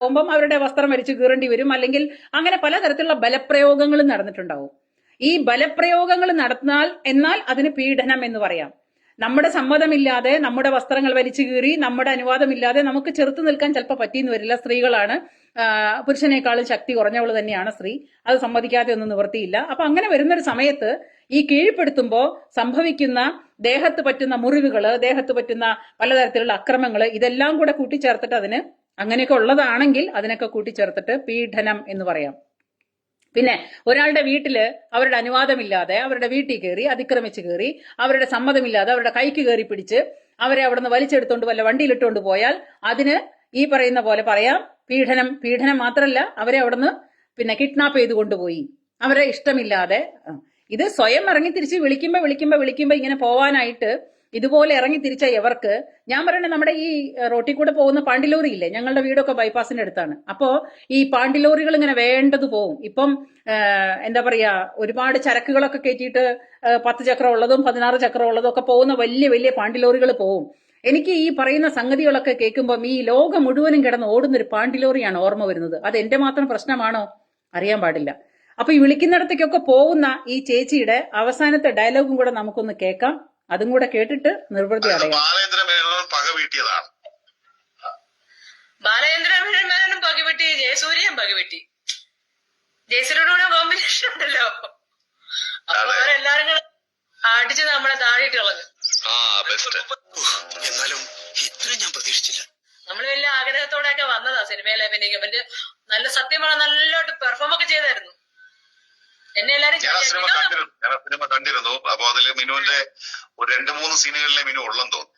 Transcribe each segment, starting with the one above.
പോകുമ്പം അവരുടെ വസ്ത്രം വലിച്ചു കീറേണ്ടി വരും. അല്ലെങ്കിൽ അങ്ങനെ പലതരത്തിലുള്ള ബലപ്രയോഗങ്ങൾ നടന്നിട്ടുണ്ടാവും. ഈ ബലപ്രയോഗങ്ങൾ നടന്നാൽ എന്നാൽ അതിന് പീഡനം എന്ന് പറയാം. നമ്മുടെ സമ്മതമില്ലാതെ നമ്മുടെ വസ്ത്രങ്ങൾ വലിച്ചു കീറി നമ്മുടെ അനുവാദമില്ലാതെ നമുക്ക് ചെറുത്തു നിൽക്കാൻ ചിലപ്പോൾ പറ്റിയെന്ന് വരില്ല. സ്ത്രീകളാണ് പുരുഷനേക്കാളും ശക്തി കുറഞ്ഞവൾ തന്നെയാണ് സ്ത്രീ. അത് സമ്മതിക്കാതെ ഒന്നും നിവൃത്തിയില്ല. അപ്പൊ അങ്ങനെ വരുന്നൊരു സമയത്ത് ഈ കീഴ്പ്പെടുത്തുമ്പോൾ സംഭവിക്കുന്ന ദേഹത്ത് പറ്റുന്ന മുറിവുകൾ ദേഹത്ത് പറ്റുന്ന പലതരത്തിലുള്ള അക്രമങ്ങൾ ഇതെല്ലാം കൂടെ കൂട്ടിച്ചേർത്തിട്ട് അതിന് അങ്ങനെയൊക്കെ ഉള്ളതാണെങ്കിൽ അതിനൊക്കെ കൂട്ടിച്ചേർത്തിട്ട് പീഡനം എന്ന് പറയാം. പിന്നെ ഒരാളുടെ വീട്ടിൽ അവരുടെ അനുവാദമില്ലാതെ അവരുടെ വീട്ടിൽ കയറി അതിക്രമിച്ച് കയറി അവരുടെ സമ്മതമില്ലാതെ അവരുടെ കൈക്ക് കയറി പിടിച്ച് അവരെ അവിടുന്ന് വലിച്ചെടുത്തോണ്ട് വല്ല വണ്ടിയിലിട്ടുകൊണ്ട് പോയാൽ അതിന് ഈ പറയുന്ന പോലെ പറയാം പീഡനം പീഡനം മാത്രമല്ല അവരെ അവിടുന്ന് പിന്നെ കിഡ്നാപ്പ് ചെയ്ത് കൊണ്ടുപോയി. അവരെ ഇഷ്ടമില്ലാതെ ഇത് സ്വയം ഇറങ്ങി തിരിച്ച് വിളിക്കുമ്പോ വിളിക്കുമ്പോ വിളിക്കുമ്പോ ഇങ്ങനെ പോവാനായിട്ട് ഇതുപോലെ ഇറങ്ങി തിരിച്ച ഇവർക്ക് ഞാൻ പറയണേ നമ്മുടെ ഈ റോട്ടിൽ കൂടെ പോകുന്ന പാണ്ടിലോറി ഇല്ലേ? ഞങ്ങളുടെ വീടൊക്കെ ബൈപ്പാസിന്റെ അടുത്താണ്. അപ്പോ ഈ പാണ്ടിലോറികൾ ഇങ്ങനെ വേണ്ടത് പോവും. ഇപ്പം എന്താ പറയാ ഒരുപാട് ചരക്കുകളൊക്കെ കയറ്റിയിട്ട് പത്ത് ചക്രം ഉള്ളതും പതിനാറ് ചക്രം ഉള്ളതും ഒക്കെ പോകുന്ന വലിയ വലിയ പാണ്ടിലോറികൾ പോവും. എനിക്ക് ഈ പറയുന്ന സംഗതികളൊക്കെ കേൾക്കുമ്പം ഈ ലോകം മുഴുവനും കിടന്ന് ഓടുന്ന ഒരു പാണ്ടിലോറിയാണ് ഓർമ്മ വരുന്നത്. അത് എന്റെ മാത്രം പ്രശ്നമാണോ? അറിയാൻ പാടില്ല. അപ്പൊ ഈ വിളിക്കുന്നിടത്തേക്കൊക്കെ പോകുന്ന ഈ ചേച്ചിയുടെ അവസാനത്തെ ഡയലോഗും കൂടെ നമുക്കൊന്ന് കേൾക്കാം. അതും കൂടെ കേട്ടിട്ട് നിർവൃതി അടയാം. ബാലേന്ദ്ര മേനോൻ പക വീട്ടിയതാണ്. ബാലചന്ദ്ര മേനോനും പകവെട്ടി ജയസൂര്യയും പകവെട്ടി ജയസൂര്യയുടെ കോമ്പിനേഷൻ ഉണ്ടല്ലോ. അപ്പൊ. അവരെല്ലാരും കൂടെ അടിച്ച് നമ്മളെ താഴെയിട്ട് കളഞ്ഞു. ആ ബെസ്റ്റ് എന്നാലും ഇത്രയും ഞാൻ പ്രതീക്ഷിച്ചില്ല. നമ്മൾ വലിയ ആഗ്രഹത്തോടെയൊക്കെ വന്നതാ സിനിമയിലെ അഭിനയിക്കാൻ. നല്ല സത്യമാണ് നല്ലോട്ട് പെർഫോം ഒക്കെ ചെയ്തായിരുന്നു. ഞാൻ ആ സിനിമ കണ്ടിരുന്നു. ഞാൻ ആ സിനിമ കണ്ടിരുന്നു. അപ്പൊ അതിൽ മിനുവിന്റെ ഒരു രണ്ട് മൂന്ന് സീനുകളിലെ മിനു ഉള്ളെന്ന് തോന്നുന്നു.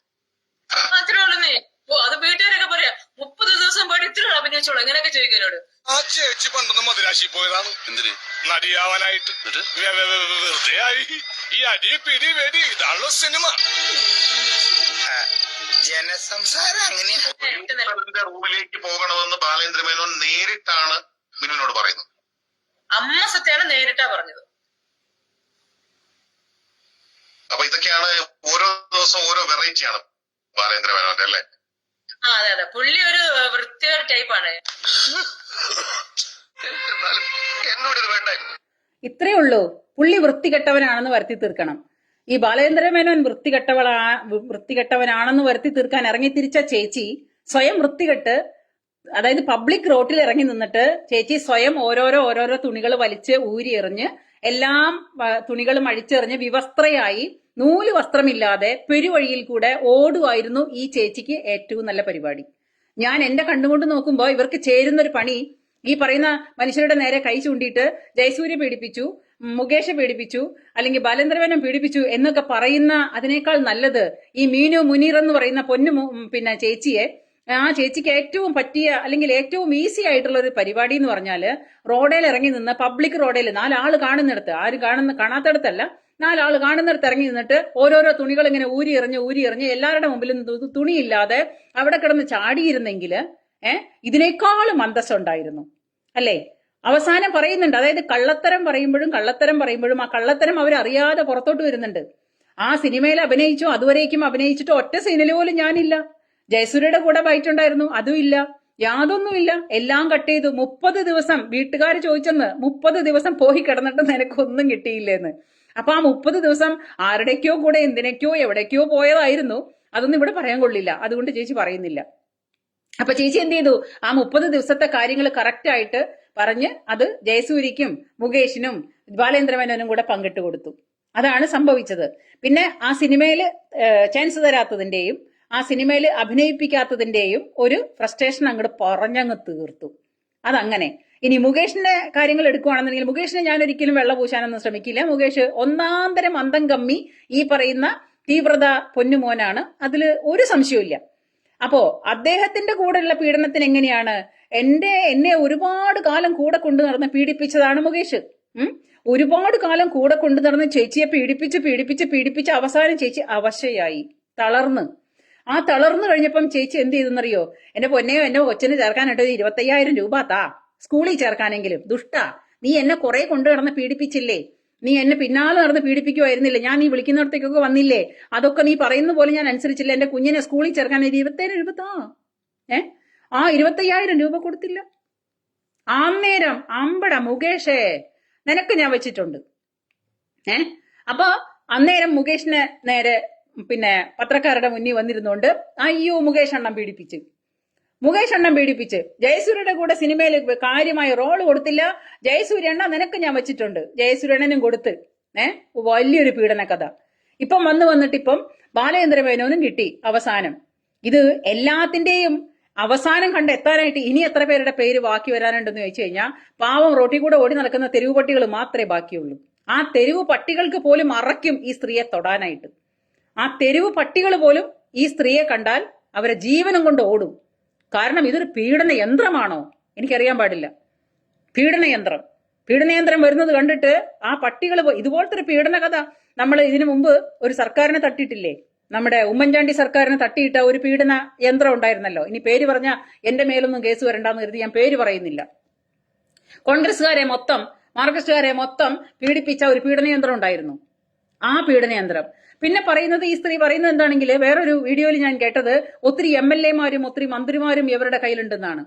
അത്രേ ഉള്ളൂന്നേ ഓ അത് വീട്ടുകാരൊക്കെ പറയാ മുപ്പത് ദിവസം പോയിട്ട് ഇത്ര അഭിനയിച്ചോളൂ. എങ്ങനെയൊക്കെ ചോദിക്കാനോട് ആ ചേച്ചി പണ്ടൊന്ന് മദിരാശി പോയതാണ്. എന്തിന്? നടിയാവാനായിട്ട്. വെറുതെ ആയി. ഈ അടി പിടി വെടി ഇതാണല്ലോ സിനിമ. ജനസംസാരം അങ്ങനെയാണ് റൂമിലേക്ക് പോകണമെന്ന് ബാലേന്ദ്രമേനോൻ നേരിട്ടാണ് മിനുവിനോട് പറയുന്നത്. അമ്മ സത്യാണ് നേരിട്ടാ പറഞ്ഞത്. അപ്പൊ ഇതൊക്കെയാണ് ഓരോ ദിവസവും ഓരോ വെറൈറ്റിയാണ് ബാലേന്ദ്ര മേനോന്റെ അല്ലേ? ആ അതെ അതെ. പുള്ളി ഒരു വൃത്തിയൊരു ടൈപ്പാണ്. എന്നോട് വേണ്ടായിരുന്നു ഇത്രയേ ഉള്ളൂ. പുള്ളി വൃത്തികെട്ടവനാണെന്ന് വരുത്തി തീർക്കണം. ഈ ബാലേന്ദ്ര മേനോൻ വൃത്തികെട്ടവളാ വൃത്തികെട്ടവനാണെന്ന് വരുത്തി തീർക്കാൻ ഇറങ്ങി തിരിച്ച ചേച്ചി സ്വയം വൃത്തികെട്ട് അതായത് പബ്ലിക് റോട്ടിൽ ഇറങ്ങി നിന്നിട്ട് ചേച്ചി സ്വയം ഓരോരോ ഓരോരോ തുണികൾ വലിച്ച് ഊരി എറിഞ്ഞ് എല്ലാം തുണികളും അഴിച്ചെറിഞ്ഞ് വിവസ്ത്രയായി നൂൽ വസ്ത്രമില്ലാതെ പെരുവഴിയിൽ കൂടെ ഓടുമായിരുന്നു ഈ ചേച്ചിക്ക് ഏറ്റവും നല്ല പരിപാടി. ഞാൻ എന്റെ കണ്ണുകൊണ്ട് നോക്കുമ്പോൾ ഇവർക്ക് ചേരുന്ന ഒരു പണി. ഈ പറയുന്ന മനുഷ്യരുടെ നേരെ കൈ ചൂണ്ടിയിട്ട് ജയസൂര്യ പീഡിപ്പിച്ചു മുകേഷ് പീഡിപ്പിച്ചു അല്ലെങ്കിൽ ബാലേന്ദ്രവനം പീഡിപ്പിച്ചു എന്നൊക്കെ പറയുന്ന അതിനേക്കാൾ നല്ലത് ഈ മീനു മുനീർ എന്ന് പറയുന്ന പൊന്നു പിന്നെ ചേച്ചിയെ ആ ചേച്ചിക്ക് ഏറ്റവും പറ്റിയ അല്ലെങ്കിൽ ഏറ്റവും ഈസി ആയിട്ടുള്ള ഒരു പരിപാടി എന്ന് പറഞ്ഞാൽ റോഡേൽ ഇറങ്ങി നിന്ന് പബ്ലിക് റോഡേൽ നാലാൾ കാണുന്നിടത്ത് ആരും കാണുന്ന കാണാത്തടത്തല്ല നാലാൾ കാണുന്നിടത്ത് ഇറങ്ങി നിന്നിട്ട് ഓരോരോ തുണികൾ ഇങ്ങനെ ഊരി എറിഞ്ഞ് ഊരി എറിഞ്ഞ് എല്ലാവരുടെ മുമ്പിലും തുണിയില്ലാതെ അവിടെ കിടന്ന് ചാടിയിരുന്നെങ്കിൽ ഏഹ് ഇതിനേക്കാളും അന്തസ്സുണ്ടായിരുന്നു അല്ലേ? അവസാനം പറയുന്നുണ്ട് അതായത് കള്ളത്തരം പറയുമ്പോഴും കള്ളത്തരം പറയുമ്പോഴും ആ കള്ളത്തരം അവരറിയാതെ പുറത്തോട്ട് വരുന്നുണ്ട്. ആ സിനിമയിൽ അഭിനയിച്ചു അതുവരേക്കും അഭിനയിച്ചിട്ട് ഒറ്റ സീനിൽ പോലും ഞാനില്ല. ജയസൂര്യയുടെ കൂടെ ബൈറ്റുണ്ടായിരുന്നു അതും ഇല്ല. യാതൊന്നുമില്ല എല്ലാം കട്ട് ചെയ്തു. മുപ്പത് ദിവസം വീട്ടുകാർ ചോദിച്ചെന്ന് മുപ്പത് ദിവസം പോയി കിടന്നിട്ട് നിനക്കൊന്നും കിട്ടിയില്ലെന്ന്. അപ്പൊ ആ മുപ്പത് ദിവസം ആരുടെക്കോ കൂടെ എന്തിനൊക്കെയോ എവിടേക്കോ പോയതായിരുന്നു. അതൊന്നും ഇവിടെ പറയാൻ കൊള്ളില്ല. അതുകൊണ്ട് ചേച്ചി പറയുന്നില്ല. അപ്പൊ ചേച്ചി എന്ത് ചെയ്തു? ആ മുപ്പത് ദിവസത്തെ കാര്യങ്ങൾ കറക്റ്റ് ആയിട്ട് പറഞ്ഞ് അത് ജയസൂരിക്കും മുകേഷിനും ബാലേന്ദ്രമേനോനും കൂടെ പങ്കിട്ട് കൊടുത്തു. അതാണ് സംഭവിച്ചത്. പിന്നെ ആ സിനിമയിൽ ചാൻസ് തരാത്തതിന്റെയും ആ സിനിമയിൽ അഭിനയിപ്പിക്കാത്തതിന്റെയും ഒരു ഫ്രസ്ട്രേഷൻ അങ്ങോട്ട് പറഞ്ഞങ്ങ് തീർത്തു. അതങ്ങനെ. ഇനി മുകേഷിന്റെ കാര്യങ്ങൾ എടുക്കുകയാണെന്നുണ്ടെങ്കിൽ മുകേഷിനെ ഞാൻ ഒരിക്കലും വെള്ള പൂശാനൊന്നും ശ്രമിക്കില്ല. മുകേഷ് ഒന്നാന്തരം അന്തം കമ്മി ഈ പറയുന്ന തീവ്രത പൊന്നുമോനാണ്. അതിൽ ഒരു സംശയവുമില്ല. അപ്പോ അദ്ദേഹത്തിന്റെ കൂടെയുള്ള പീഡനത്തിന് എങ്ങനെയാണ്? എന്റെ എന്നെ ഒരുപാട് കാലം കൂടെ കൊണ്ടു നടന്ന് പീഡിപ്പിച്ചതാണ് മുകേഷ്. ഒരുപാട് കാലം കൂടെ കൊണ്ടു നടന്ന് ചേച്ചിയെ പീഡിപ്പിച്ച് പീഡിപ്പിച്ച് പീഡിപ്പിച്ച് അവസാനം ചേച്ചി അവശയായി തളർന്ന്. ആ തളർന്നു കഴിഞ്ഞപ്പം ചേച്ചി എന്ത് ചെയ്തെന്നറിയോ? എന്റെ പൊന്നെയോ എന്നെ കൊച്ചിന് ചേർക്കാനായിട്ട് ഒരു ഇരുപത്തയ്യായിരം രൂപ താ. സ്കൂളിൽ ചേർക്കാനെങ്കിലും. ദുഷ്ട. നീ എന്നെ കുറെ കൊണ്ടു നടന്ന് പീഡിപ്പിച്ചില്ലേ? നീ എന്നെ പിന്നാലെ നടന്ന് പീഡിപ്പിക്കുമായിരുന്നില്ലേ ഞാൻ നീ വിളിക്കുന്നിടത്തേക്കൊക്കെ വന്നില്ലേ? അതൊക്കെ നീ പറയുന്ന പോലെ ഞാൻ അനുസരിച്ചില്ല. എന്റെ കുഞ്ഞിനെ സ്കൂളിൽ ചേർക്കാൻ ഒരു ഇരുപത്തേഴ് രൂപ താ. ഏ? ആ ഇരുപത്തയ്യായിരം രൂപ കൊടുത്തില്ല. അന്നേരം അമ്പട മുകേഷേ നിനക്ക് ഞാൻ വെച്ചിട്ടുണ്ട്. ഏ? അപ്പൊ അന്നേരം മുകേഷിന് നേരെ പിന്നെ പത്രക്കാരുടെ മുന്നിൽ വന്നിരുന്നുകൊണ്ട് അയ്യോ മുകേഷ് അണ്ണം പീഡിപ്പിച്ച്. മുകേഷ് അണ്ണം പീഡിപ്പിച്ച്. ജയസൂര്യയുടെ കൂടെ സിനിമയിൽ കാര്യമായ റോൾ കൊടുത്തില്ല. ജയസൂര്യ അണ്ണ നിനക്ക് ഞാൻ വെച്ചിട്ടുണ്ട്. ജയസൂര്യണ്ണനും കൊടുത്ത്. ഏ? വലിയൊരു പീഡന കഥ ഇപ്പം വന്നു വന്നിട്ട് ഇപ്പം ബാലചന്ദ്ര മേനോനും കിട്ടി അവസാനം. ഇത് എല്ലാത്തിന്റെയും അവസാനം കണ്ട് എത്താനായിട്ട് ഇനി എത്ര പേരുടെ പേര് ബാക്കി വരാനുണ്ടെന്ന് ചോദിച്ചു കഴിഞ്ഞാൽ പാവം റോട്ടിൽ കൂടെ ഓടി നടക്കുന്ന തെരുവ് പട്ടികൾ മാത്രമേ ബാക്കിയുള്ളൂ. ആ തെരുവ് പട്ടികൾക്ക് പോലും അറയ്ക്കും ഈ സ്ത്രീയെ തൊടാനായിട്ട്. ആ തെരുവ് പട്ടികൾ പോലും ഈ സ്ത്രീയെ കണ്ടാൽ അവരെ ജീവനം കൊണ്ട് ഓടും. കാരണം ഇതൊരു പീഡന യന്ത്രമാണോ? എനിക്കറിയാൻ പാടില്ല. പീഡന പീഡനയന്ത്രം പീഡനയന്ത്രം വരുന്നത് കണ്ടിട്ട് ആ പട്ടികൾ ഇതുപോലത്തെ ഒരു പീഡന കഥ നമ്മൾ ഇതിനു മുമ്പ് ഒരു സർക്കാരിനെ തട്ടിയിട്ടില്ലേ? നമ്മുടെ ഉമ്മൻചാണ്ടി സർക്കാരിനെ തട്ടിയിട്ട ഒരു പീഡന യന്ത്രം ഉണ്ടായിരുന്നല്ലോ. ഇനി പേര് പറഞ്ഞ എന്റെ മേലൊന്നും കേസ് വരണ്ടെന്ന് കരുതി ഞാൻ പേര് പറയുന്നില്ല. കോൺഗ്രസ്സുകാരെ മൊത്തം മാർക്സിസ്റ്റുകാരെ മൊത്തം പീഡിപ്പിച്ച ഒരു പീഡന യന്ത്രം ഉണ്ടായിരുന്നു. ആ പീഡനയന്ത്രം. പിന്നെ പറയുന്നത് ഈ സ്ത്രീ പറയുന്നത് എന്താണെങ്കിൽ വേറൊരു വീഡിയോയിൽ ഞാൻ കേട്ടത് ഒത്തിരി എം എൽ എമാരും ഒത്തിരി മന്ത്രിമാരും ഇവരുടെ കയ്യിലുണ്ടെന്നാണ്.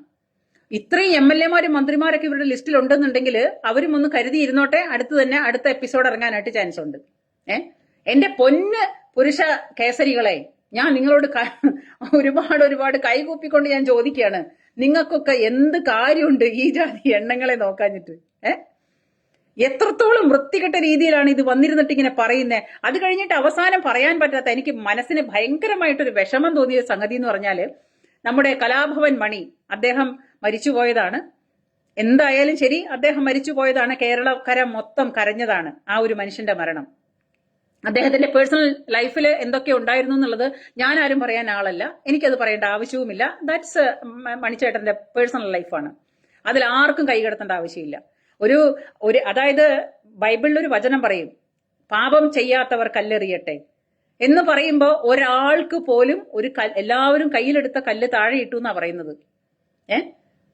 ഇത്രയും എം എൽ എമാരും മന്ത്രിമാരൊക്കെ ഇവരുടെ ലിസ്റ്റിൽ ഉണ്ടെന്നുണ്ടെങ്കിൽ അവരും ഒന്ന് കരുതിയിരുന്നോട്ടെ അടുത്ത് തന്നെ അടുത്ത എപ്പിസോഡ് ഇറങ്ങാനായിട്ട് ചാൻസ് ഉണ്ട്. ഏ? എന്റെ പൊന്ന് പുരുഷ കേസരികളെ ഞാൻ നിങ്ങളോട് ഒരുപാട് ഒരുപാട് കൈകൂപ്പിക്കൊണ്ട് ഞാൻ ചോദിക്കുകയാണ്. നിങ്ങൾക്കൊക്കെ എന്ത് കാര്യമുണ്ട് ഈ ജാതി എണ്ണങ്ങളെ നോക്കാഞ്ഞിട്ട്? ഏ? എത്രത്തോളം വൃത്തികെട്ട രീതിയിലാണ് ഇത് വന്നിരുന്നിട്ട് ഇങ്ങനെ പറയുന്നത് അത് കഴിഞ്ഞിട്ട് അവസാനം പറയാൻ പറ്റാത്ത എനിക്ക് മനസ്സിന് ഭയങ്കരമായിട്ടൊരു വിഷമം തോന്നിയ സംഗതി എന്ന് പറഞ്ഞാൽ നമ്മുടെ കലാഭവൻ മണി അദ്ദേഹം മരിച്ചുപോയതാണ്. എന്തായാലും ശരി അദ്ദേഹം മരിച്ചുപോയതാണ്. കേരളക്കര മൊത്തം കരഞ്ഞതാണ് ആ ഒരു മനുഷ്യന്റെ മരണം. അദ്ദേഹത്തിന്റെ പേഴ്സണൽ ലൈഫിൽ എന്തൊക്കെ ഉണ്ടായിരുന്നു എന്നുള്ളത് ഞാൻ ആരും പറയാൻ ആളല്ല. എനിക്കത് പറയേണ്ട ആവശ്യവുമില്ല. ദാറ്റ്സ് മണിച്ചേട്ടന്റെ പേഴ്സണൽ ലൈഫാണ്. അതിൽ ആർക്കും കൈകടത്തേണ്ട ആവശ്യമില്ല. ഒരു ഒരു അതായത് ബൈബിളിൽ ഒരു വചനം പറയും പാപം ചെയ്യാത്തവർ കല്ലെറിയട്ടെ. എന്ന് പറയുമ്പോൾ ഒരാൾക്ക് പോലും ഒരു എല്ലാവരും കയ്യിലെടുത്ത കല്ല് താഴെ ഇട്ടു എന്നാ പറയുന്നത്. ഏ?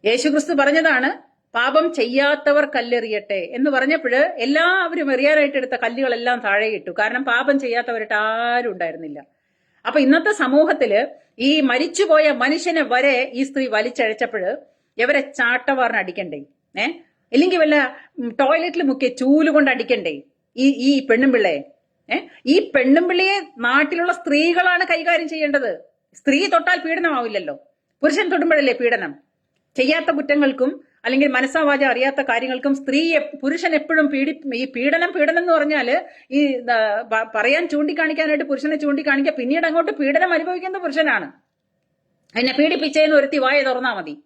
യേശുക്രിസ്തു പറഞ്ഞതാണ് പാപം ചെയ്യാത്തവർ കല്ലെറിയട്ടെ. എന്ന് പറഞ്ഞപ്പോൾ എല്ലാവരും എറിയാനായിട്ട് എടുത്ത കല്ലുകളെല്ലാം താഴെ ഇട്ടു. കാരണം പാപം ചെയ്യാത്തവരായിട്ട് ആരും ഉണ്ടായിരുന്നില്ല. അപ്പൊ ഇന്നത്തെ സമൂഹത്തിൽ ഈ മരിച്ചുപോയ മനുഷ്യനെ വരെ ഈ സ്ത്രീ വലിച്ചഴച്ചപ്പോൾ ഇവരെ ചാട്ടവാറിന് അടിക്കണ്ടേ? ഏ? ഇല്ലെങ്കിൽ വല്ല ടോയ്ലറ്റിൽ മുക്കിയ ചൂൽ കൊണ്ട് അടിക്കണ്ടേ? ഈ ഈ പെണ്ണുമ്പിള്ളയെ? ഏ? ഈ പെണ്ണുമ്പിള്ളിയെ നാട്ടിലുള്ള സ്ത്രീകളാണ് കൈകാര്യം ചെയ്യേണ്ടത്. സ്ത്രീ തൊട്ടാൽ പീഡനമാവില്ലല്ലോ. പുരുഷൻ തൊടുമ്പോഴല്ലേ പീഡനം? ചെയ്യാത്ത കുറ്റങ്ങൾക്കും അല്ലെങ്കിൽ മനസ്സാവാച അറിയാത്ത കാര്യങ്ങൾക്കും സ്ത്രീ പുരുഷൻ എപ്പോഴും പീഡി ഈ പീഡനം പീഡനം എന്ന് പറഞ്ഞാൽ ഈ പറയാൻ ചൂണ്ടിക്കാണിക്കാനായിട്ട് പുരുഷനെ ചൂണ്ടിക്കാണിക്കുക. പിന്നീട് അങ്ങോട്ട് പീഡനം അനുഭവിക്കുന്ന പുരുഷനാണ്. എന്നെ പീഡിപ്പിച്ചേന്ന് ഒരുത്തി വായ തുറന്നാൽ മതി.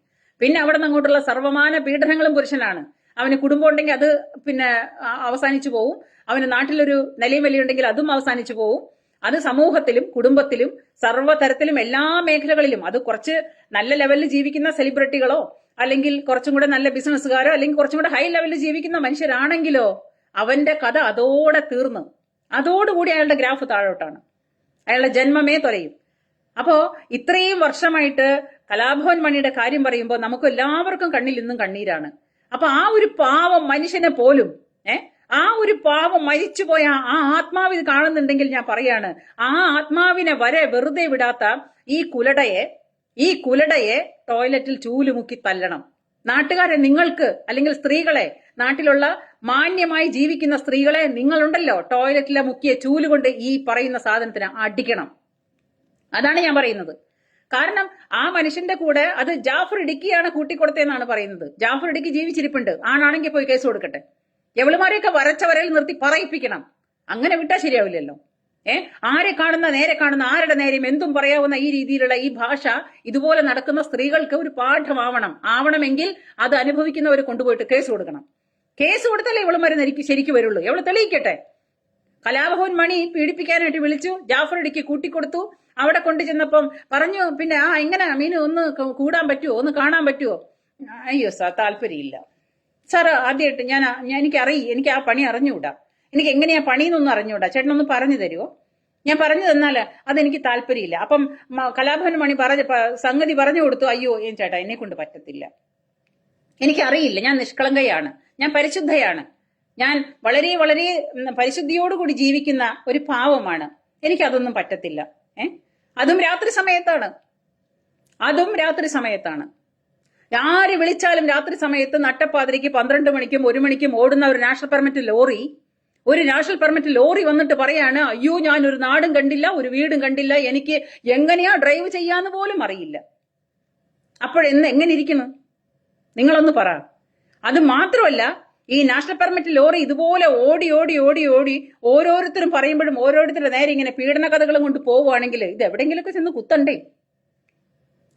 പിന്നെ അവിടെ നിന്ന് അങ്ങോട്ടുള്ള സർവമാന പീഡനങ്ങളും പുരുഷനാണ്. അവന് കുടുംബം ഉണ്ടെങ്കിൽ അത് പിന്നെ അവസാനിച്ചു പോവും. അവന് നാട്ടിലൊരു നിലയും വലിയുണ്ടെങ്കിൽ അതും അവസാനിച്ചു പോവും. അത് സമൂഹത്തിലും കുടുംബത്തിലും സർവതരത്തിലും എല്ലാ മേഖലകളിലും അത് കുറച്ച് നല്ല ലെവലിൽ ജീവിക്കുന്ന സെലിബ്രിറ്റികളോ അല്ലെങ്കിൽ കുറച്ചും കൂടെ നല്ല ബിസിനസ്സുകാരോ അല്ലെങ്കിൽ കുറച്ചും കൂടെ ഹൈ ലെവലിൽ ജീവിക്കുന്ന മനുഷ്യരാണെങ്കിലോ അവന്റെ കഥ അതോടെ തീർന്നു. അതോടുകൂടി അയാളുടെ ഗ്രാഫ് താഴോട്ടാണ്. അയാളുടെ ജന്മമേ തൊലയും. അപ്പോ ഇത്രയും വർഷമായിട്ട് കലാഭവൻ മണിയുടെ കാര്യം പറയുമ്പോൾ നമുക്ക് എല്ലാവർക്കും കണ്ണിൽ ഇന്നും കണ്ണീരാണ്. അപ്പൊ ആ ഒരു പാവം മനുഷ്യനെ പോലും ഏ ആ ഒരു പാവം മരിച്ചുപോയ ആ ആത്മാവ് ഇത് കാണുന്നുണ്ടെങ്കിൽ ഞാൻ പറയാണ് ആ ആത്മാവിനെ വരെ വെറുതെ വിടാത്ത ഈ കുലടയെ ഈ കുലടയെ ടോയ്ലറ്റിൽ ചൂലുമുക്കി തല്ലണം. നാട്ടുകാരെ നിങ്ങൾക്ക് അല്ലെങ്കിൽ സ്ത്രീകളെ നാട്ടിലുള്ള മാന്യമായി ജീവിക്കുന്ന സ്ത്രീകളെ നിങ്ങളുണ്ടല്ലോ ടോയ്ലറ്റിലെ മുക്കിയ ചൂലുകൊണ്ട് ഈ പറയുന്ന സാധനത്തിന് അടിക്കണം. അതാണ് ഞാൻ പറയുന്നത്. കാരണം ആ മനുഷ്യന്റെ കൂടെ അത് ജാഫർ ഇടുക്കിയാണ് കൂട്ടിക്കൊടുത്തതെന്നാണ് പറയുന്നത്. ജാഫർ ഇടുക്കി ജീവിച്ചിരിപ്പുണ്ട്. ആണാണെങ്കിൽ പോയി കേസ് കൊടുക്കട്ടെ. എവളുമാരെയൊക്കെ വരച്ച വരയിൽ നിർത്തി പറയിപ്പിക്കണം. അങ്ങനെ വിട്ടാൽ ശരിയാവില്ലല്ലോ. ഏ? ആരെ കാണുന്ന നേരെ കാണുന്ന ആരുടെ നേരെയും എന്തും പറയാവുന്ന ഈ രീതിയിലുള്ള ഈ ഭാഷ ഇതുപോലെ നടക്കുന്ന സ്ത്രീകൾക്ക് ഒരു പാഠമാവണം. ആവണമെങ്കിൽ അത് അനുഭവിക്കുന്നവർ കൊണ്ടുപോയിട്ട് കേസ് കൊടുക്കണം. കേസ് കൊടുത്താലേ ഇവളുമാരെ ശരിക്കും വരുള്ളൂ. എവൾ തെളിയിക്കട്ടെ. കലാഭവൻ മണി പീഡിപ്പിക്കാനായിട്ട് വിളിച്ചു. ജാഫർ ഇടിക്ക് കൂട്ടിക്കൊടുത്തു. അവിടെ കൊണ്ടു ചെന്നപ്പം പറഞ്ഞു പിന്നെ ആ എങ്ങനെ? മീൻ ഒന്ന് കൂടാൻ പറ്റുമോ ഒന്ന് കാണാൻ പറ്റുമോ അയ്യോ സാർ താല്പര്യമില്ല. സാർ ആദ്യമായിട്ട് ഞാൻ എനിക്ക് അറിയി എനിക്ക് ആ പണി അറിഞ്ഞുകൂടാ. എനിക്ക് എങ്ങനെയാ പണിയെന്നൊന്നും അറിഞ്ഞുകൂടാ. ചേട്ടനൊന്ന് പറഞ്ഞു തരുമോ ഞാൻ പറഞ്ഞു തന്നാൽ അതെനിക്ക് താല്പര്യമില്ല. അപ്പം കലാഭവൻ മണി പറഞ്ഞ സംഗതി പറഞ്ഞു കൊടുത്തു. അയ്യോ ഏൻ ചേട്ടാ എന്നെ കൊണ്ട് പറ്റത്തില്ല. എനിക്കറിയില്ല. ഞാൻ നിഷ്കളങ്കയാണ്. ഞാൻ പരിശുദ്ധയാണ്. ഞാൻ വളരെ വളരെ പരിശുദ്ധിയോടുകൂടി ജീവിക്കുന്ന ഒരു ഭാവമാണ് എനിക്കതൊന്നും പറ്റത്തില്ല. ഏ? അതും രാത്രി സമയത്താണ്. അതും രാത്രി സമയത്താണ്. ആര് വിളിച്ചാലും രാത്രി സമയത്ത് നട്ടപ്പാതിരിക്ക് പന്ത്രണ്ട് മണിക്കും ഒരു മണിക്കും ഓടുന്ന ഒരു നാഷണൽ പെർമിറ്റ് ലോറി ഒരു നാഷണൽ പെർമിറ്റ് ലോറി വന്നിട്ട് പറയാണ് അയ്യോ ഞാൻ ഒരു നാടും കണ്ടില്ല ഒരു വീടും കണ്ടില്ല എനിക്ക് എങ്ങനെയാ ഡ്രൈവ് ചെയ്യാന്ന് പോലും അറിയില്ല. അപ്പോഴെന്ന് എങ്ങനെ ഇരിക്കുന്നു? നിങ്ങളൊന്ന് പറ. അത് മാത്രമല്ല ഈ നാഷണൽ പെർമിറ്റ് ലോറി ഇതുപോലെ ഓടി ഓടി ഓടി ഓടി ഓരോരുത്തരും പറയുമ്പോഴും ഓരോരുത്തരുടെ നേരെ ഇങ്ങനെ പീഡന കഥകളും കൊണ്ട് പോവുകയാണെങ്കിൽ ഇത് എവിടെയെങ്കിലുമൊക്കെ ചെന്ന് കുത്തണ്ടേ?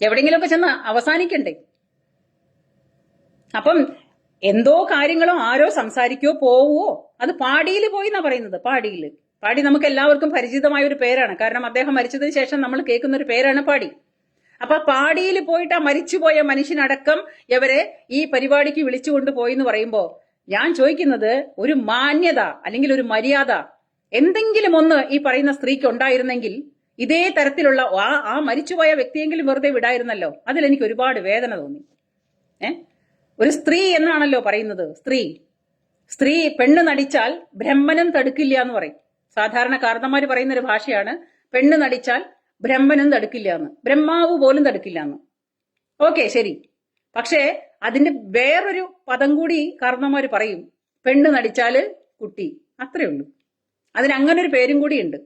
എവിടെയെങ്കിലുമൊക്കെ ചെന്ന് അവസാനിക്കണ്ടേ? അപ്പം എന്തോ കാര്യങ്ങളോ ആരോ സംസാരിക്കോ പോവോ അത് പാടിയിൽ പോയി എന്നാ പറയുന്നത് പാടിയിൽ. പാടി നമുക്ക് എല്ലാവർക്കും പരിചിതമായ ഒരു പേരാണ്. കാരണം അദ്ദേഹം മരിച്ചതിന് ശേഷം നമ്മൾ കേൾക്കുന്ന ഒരു പേരാണ് പാടി. അപ്പൊ പാടിയിൽ പോയിട്ട് ആ മരിച്ചുപോയ മനുഷ്യനടക്കം ഇവരെ ഈ പരിപാടിക്ക് വിളിച്ചുകൊണ്ട് പോയി എന്ന് പറയുമ്പോ ഞാൻ ചോദിക്കുന്നത് ഒരു മാന്യത അല്ലെങ്കിൽ ഒരു മര്യാദ എന്തെങ്കിലും ഒന്ന് ഈ പറയുന്ന സ്ത്രീക്ക് ഉണ്ടായിരുന്നെങ്കിൽ ഇതേ തരത്തിലുള്ള ആ ആ മരിച്ചുപോയ വ്യക്തിയെങ്കിലും വെറുതെ വിടായിരുന്നല്ലോ. അതിൽ എനിക്ക് ഒരുപാട് വേദന തോന്നി. ഏ? ഒരു സ്ത്രീ എന്നാണല്ലോ പറയുന്നത്. സ്ത്രീ. സ്ത്രീ പെണ്ണ് നടിച്ചാൽ ബ്രഹ്മനും തടുക്കില്ല എന്ന് പറയും. സാധാരണ കാരണന്മാർ പറയുന്ന ഒരു ഭാഷയാണ് പെണ്ണ് നടിച്ചാൽ ബ്രഹ്മനും തടുക്കില്ല എന്ന്. ബ്രഹ്മാവ് പോലും തടുക്കില്ല എന്ന്. ഓക്കെ ശരി. പക്ഷേ അതിന്റെ വേറൊരു പദം കൂടി കാരണന്മാര് പറയും. പെണ്ണ് നടിച്ചാൽ കുട്ടി. അത്രേ ഉള്ളൂ. അതിന് അങ്ങനെ ഒരു പേരും കൂടി ഉണ്ട്.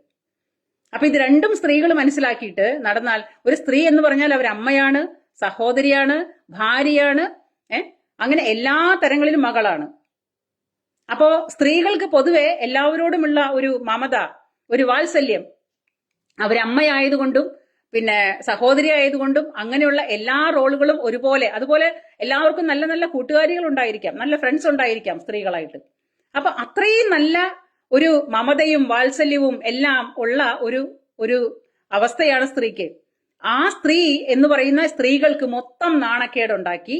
അപ്പൊ ഇത് രണ്ടും സ്ത്രീകൾ മനസ്സിലാക്കിയിട്ട് നടന്നാൽ ഒരു സ്ത്രീ എന്ന് പറഞ്ഞാൽ അവർ അമ്മയാണ് സഹോദരിയാണ് ഭാര്യയാണ് ഏഹ് അങ്ങനെ എല്ലാ തരങ്ങളിലും മകളാണ്. അപ്പോ സ്ത്രീകൾക്ക് പൊതുവെ എല്ലാവരോടുമുള്ള ഒരു മമത ഒരു വാത്സല്യം. അവരമ്മയായതുകൊണ്ടും പിന്നെ സഹോദരി ആയതുകൊണ്ടും അങ്ങനെയുള്ള എല്ലാ റോളുകളും ഒരുപോലെ അതുപോലെ എല്ലാവർക്കും നല്ല നല്ല കൂട്ടുകാരികൾ ഉണ്ടായിരിക്കാം നല്ല ഫ്രണ്ട്സ് ഉണ്ടായിരിക്കാം സ്ത്രീകളായിട്ട്. അപ്പൊ അത്രയും നല്ല ഒരു മമതയും വാത്സല്യവും എല്ലാം ഉള്ള ഒരു ഒരു അവസ്ഥയാണ് സ്ത്രീക്ക്. ആ സ്ത്രീ എന്ന് പറയുന്ന സ്ത്രീകൾക്ക് മൊത്തം നാണക്കേടുണ്ടാക്കി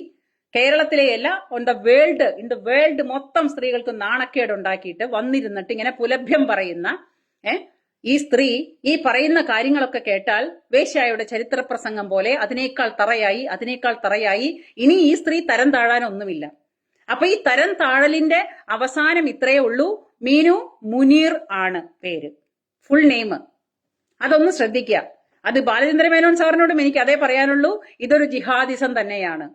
കേരളത്തിലെയല്ല on the world in the world മൊത്തം സ്ത്രീകൾക്ക് നാണക്കേടുണ്ടാക്കിയിട്ട് വന്നിരുന്നിട്ട് ഇങ്ങനെ പുലഭ്യം പറയുന്ന ഏ ഈ സ്ത്രീ ഈ പറയുന്ന കാര്യങ്ങളൊക്കെ കേട്ടാൽ വേശ്യായുടെ ചരിത്ര പ്രസംഗം പോലെ അതിനേക്കാൾ തറയായി അതിനേക്കാൾ തറയായി ഇനി ഈ സ്ത്രീ തരം താഴാനൊന്നുമില്ല. അപ്പൊ ഈ തരം താഴലിന്റെ അവസാനം ഇത്രയേ ഉള്ളൂ. മീനു മുനീർ ആണ് പേര്. ഫുൾ നെയിം അതൊന്ന് ശ്രദ്ധിക്കുക. അത് ബാലചന്ദ്ര മേനോൻ സാറിനോടും എനിക്ക് അതേ പറയാനുള്ളൂ. ഇതൊരു ജിഹാദിസം തന്നെയാണ്.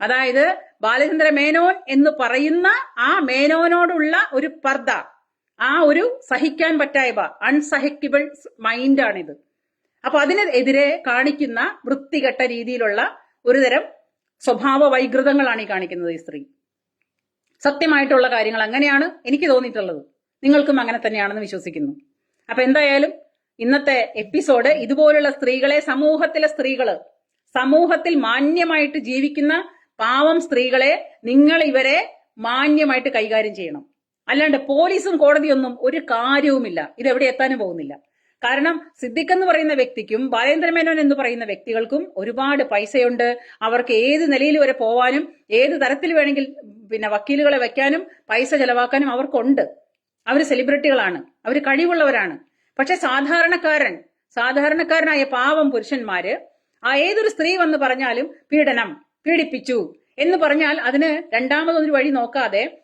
അതായത് ബാലചന്ദ്ര മേനോൻ എന്ന് പറയുന്ന ആ മേനോനോടുള്ള ഒരു പർദ ആ ഒരു സഹിക്കാൻ പറ്റായ്മ അൺസഹിക്കബിൾ മൈൻഡാണിത് അപ്പൊ അതിനെതിരെ കാണിക്കുന്ന വൃത്തികെട്ട രീതിയിലുള്ള ഒരുതരം സ്വഭാവ വൈകൃതങ്ങളാണ് ഈ കാണിക്കുന്നത് ഈ സ്ത്രീ. സത്യമായിട്ടുള്ള കാര്യങ്ങൾ അങ്ങനെയാണ് എനിക്ക് തോന്നിയിട്ടുള്ളത്. നിങ്ങൾക്കും അങ്ങനെ തന്നെയാണെന്ന് വിശ്വസിക്കുന്നു. അപ്പൊ എന്തായാലും ഇന്നത്തെ എപ്പിസോഡ് ഇതുപോലുള്ള സ്ത്രീകളെ സമൂഹത്തിലെ സ്ത്രീകൾ സമൂഹത്തിൽ മാന്യമായിട്ട് ജീവിക്കുന്ന പാവം സ്ത്രീകളെ നിങ്ങൾ ഇവരെ മാന്യമായിട്ട് കൈകാര്യം ചെയ്യണം. അല്ലാണ്ട് പോലീസും കോടതിയൊന്നും ഒരു കാര്യവുമില്ല. ഇത് എവിടെ എത്താനും പോകുന്നില്ല. കാരണം സിദ്ദിഖ് എന്ന് പറയുന്ന വ്യക്തിക്കും ബാലേന്ദ്ര മേനോൻ എന്ന് പറയുന്ന വ്യക്തികൾക്കും ഒരുപാട് പൈസയുണ്ട്. അവർക്ക് ഏത് നിലയിൽ വരെ പോവാനും ഏത് തരത്തിൽ വേണമെങ്കിൽ പിന്നെ വക്കീലുകളെ വെക്കാനും പൈസ ചെലവാക്കാനും അവർക്കുണ്ട്. അവർ സെലിബ്രിറ്റികളാണ്. അവർ കഴിവുള്ളവരാണ്. പക്ഷെ സാധാരണക്കാരൻ സാധാരണക്കാരനായ പാവം പുരുഷന്മാര് ആ ഏതൊരു സ്ത്രീ വന്ന് പറഞ്ഞാലും പീഡനം പീഡിപ്പിച്ചു എന്ന് പറഞ്ഞാൽ അതിന് രണ്ടാമതൊരു വഴി നോക്കാതെ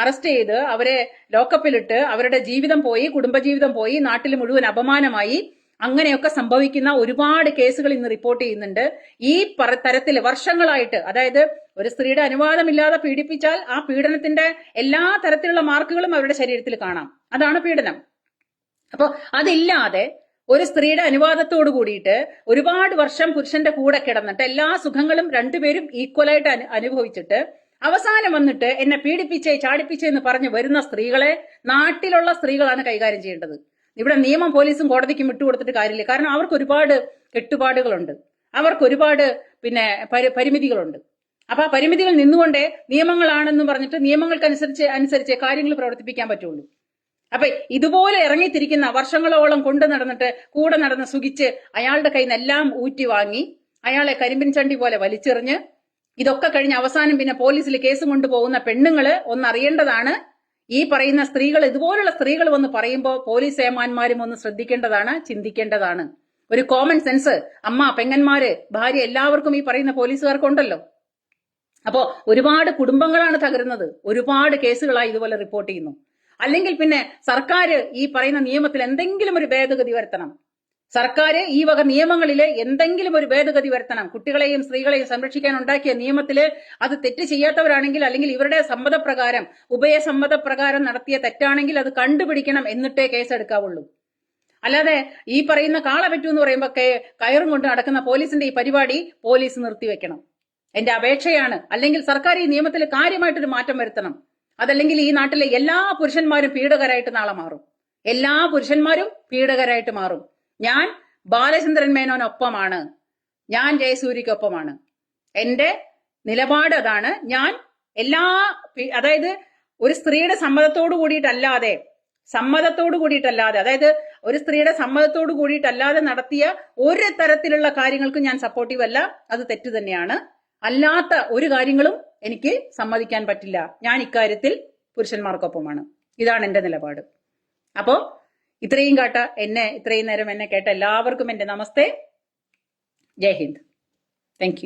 അറസ്റ്റ് ചെയ്ത് അവരെ ലോക്കപ്പിലിട്ട് അവരുടെ ജീവിതം പോയി കുടുംബജീവിതം പോയി നാട്ടിൽ മുഴുവൻ അപമാനമായി. അങ്ങനെയൊക്കെ സംഭവിക്കുന്ന ഒരുപാട് കേസുകൾ ഇന്ന് റിപ്പോർട്ട് ചെയ്യുന്നുണ്ട്. ഈ തരത്തിൽ വർഷങ്ങളായിട്ട് അതായത് ഒരു സ്ത്രീയുടെ അനുവാദമില്ലാതെ പീഡിപ്പിച്ചാൽ ആ പീഡനത്തിന്റെ എല്ലാ തരത്തിലുള്ള മാർക്കുകളും അവരുടെ ശരീരത്തിൽ കാണാം. അതാണ് പീഡനം. അപ്പൊ അതില്ലാതെ ഒരു സ്ത്രീയുടെ അനുവാദത്തോട് കൂടിയിട്ട് ഒരുപാട് വർഷം പുരുഷന്റെ കൂടെ കിടന്നിട്ട് എല്ലാ സുഖങ്ങളും രണ്ടുപേരും ഈക്വലായിട്ട് അനു അനുഭവിച്ചിട്ട് അവസാനം വന്നിട്ട് എന്നെ പീഡിപ്പിച്ചേ ചാടിപ്പിച്ചേ എന്ന് പറഞ്ഞ് വരുന്ന സ്ത്രീകളെ നാട്ടിലുള്ള സ്ത്രീകളാണ് കൈകാര്യം ചെയ്യേണ്ടത്. ഇവിടെ നിയമം പോലീസും കോടതിക്കും വിട്ടുകൊടുത്തിട്ട് കാര്യമില്ല. കാരണം അവർക്ക് ഒരുപാട് കെട്ടുപാടുകളുണ്ട്. അവർക്ക് ഒരുപാട് പിന്നെ പരി- പരിമിതികളുണ്ട്. അപ്പൊ ആ പരിമിതികൾ നിന്നുകൊണ്ടേ നിയമങ്ങളാണെന്ന് പറഞ്ഞിട്ട് നിയമങ്ങൾക്കനുസരിച്ച് അനുസരിച്ച് കാര്യങ്ങൾ പ്രവർത്തിപ്പിക്കാൻ പറ്റുള്ളൂ. അപ്പൊ ഇതുപോലെ ഇറങ്ങിത്തിരിക്കുന്ന വർഷങ്ങളോളം കൊണ്ടു നടന്നിട്ട് കൂടെ നടന്ന് സുഖിച്ച് അയാളുടെ കയ്യിൽ നിന്നെല്ലാം ഊറ്റി വാങ്ങി അയാളെ കരിമ്പിൻ ചണ്ടി പോലെ വലിച്ചെറിഞ്ഞ് ഇതൊക്കെ കഴിഞ്ഞ് അവസാനം പിന്നെ പോലീസിൽ കേസ് കൊണ്ടുപോകുന്ന പെണ്ണുങ്ങൾ ഒന്നറിയേണ്ടതാണ്. ഈ പറയുന്ന സ്ത്രീകൾ ഇതുപോലുള്ള സ്ത്രീകൾ വന്ന് പറയുമ്പോൾ പോലീസ് ഏമാന്മാരും ഒന്ന് ശ്രദ്ധിക്കേണ്ടതാണ് ചിന്തിക്കേണ്ടതാണ്. ഒരു കോമൺ സെൻസ് അമ്മ പെങ്ങന്മാര് ഭാര്യ എല്ലാവർക്കും ഈ പറയുന്ന പോലീസുകാർക്കുണ്ടല്ലോ. അപ്പോ ഒരുപാട് കുടുംബങ്ങളാണ് തകരുന്നത്. ഒരുപാട് കേസുകളായി ഇതുപോലെ റിപ്പോർട്ട് ചെയ്യുന്നു. അല്ലെങ്കിൽ പിന്നെ സർക്കാർ ഈ പറയുന്ന നിയമത്തിൽ എന്തെങ്കിലും ഒരു ഭേദഗതി വരുത്തണം. സർക്കാർ ഈ വക നിയമങ്ങളിൽ എന്തെങ്കിലും ഒരു ഭേദഗതി വരുത്തണം. കുട്ടികളെയും സ്ത്രീകളെയും സംരക്ഷിക്കാൻ ഉണ്ടാക്കിയ നിയമത്തിൽ അത് തെറ്റ് ചെയ്യാത്തവരാണെങ്കിൽ അല്ലെങ്കിൽ ഇവരുടെ സമ്മതപ്രകാരം ഉഭയസമ്മതപ്രകാരം നടത്തിയ തെറ്റാണെങ്കിൽ അത് കണ്ടുപിടിക്കണം എന്നിട്ടേ കേസെടുക്കാവുള്ളൂ. അല്ലാതെ ഈ പറയുന്ന കാള പറ്റൂ എന്ന് പറയുമ്പോൾ കയറും കൊണ്ട് നടക്കുന്ന പോലീസിന്റെ ഈ പരിപാടി പോലീസ് നിർത്തിവെക്കണം. എന്റെ അപേക്ഷയാണ്. അല്ലെങ്കിൽ സർക്കാർ ഈ നിയമത്തിൽ കാര്യമായിട്ടൊരു മാറ്റം വരുത്തണം. അതല്ലെങ്കിൽ ഈ നാട്ടിലെ എല്ലാ പുരുഷന്മാരും പീഡകരായിട്ട് നാളെ മാറും. എല്ലാ പുരുഷന്മാരും പീഡകരായിട്ട് മാറും. ഞാൻ ബാലചന്ദ്രൻ മേനോനൊപ്പമാണ്. ഞാൻ ജയസൂര്യക്കൊപ്പമാണ് എന്റെ നിലപാട് അതാണ്. ഞാൻ എല്ലാ അതായത് ഒരു സ്ത്രീയുടെ സമ്മതത്തോടു കൂടിയിട്ടല്ലാതെ സമ്മതത്തോടു കൂടിയിട്ടല്ലാതെ അതായത് ഒരു സ്ത്രീയുടെ സമ്മതത്തോടു കൂടിയിട്ടല്ലാതെ നടത്തിയ ഒരു തരത്തിലുള്ള കാര്യങ്ങൾക്കും ഞാൻ സപ്പോർട്ടീവ് അല്ല അത് തെറ്റു തന്നെയാണ്. അല്ലാത്ത ഒരു കാര്യങ്ങളും എനിക്ക് സമ്മതിക്കാൻ പറ്റില്ല. ഞാൻ ഇക്കാര്യത്തിൽ പുരുഷന്മാർക്കൊപ്പമാണ്. ഇതാണ് എന്റെ നിലപാട്. അപ്പോ ഇത്രയും കേട്ട എന്നെ ഇത്രയും നേരം എന്നെ കേട്ട എല്ലാവർക്കും എന്റെ നമസ്തേ. ജയ് ഹിന്ദ്. താങ്ക്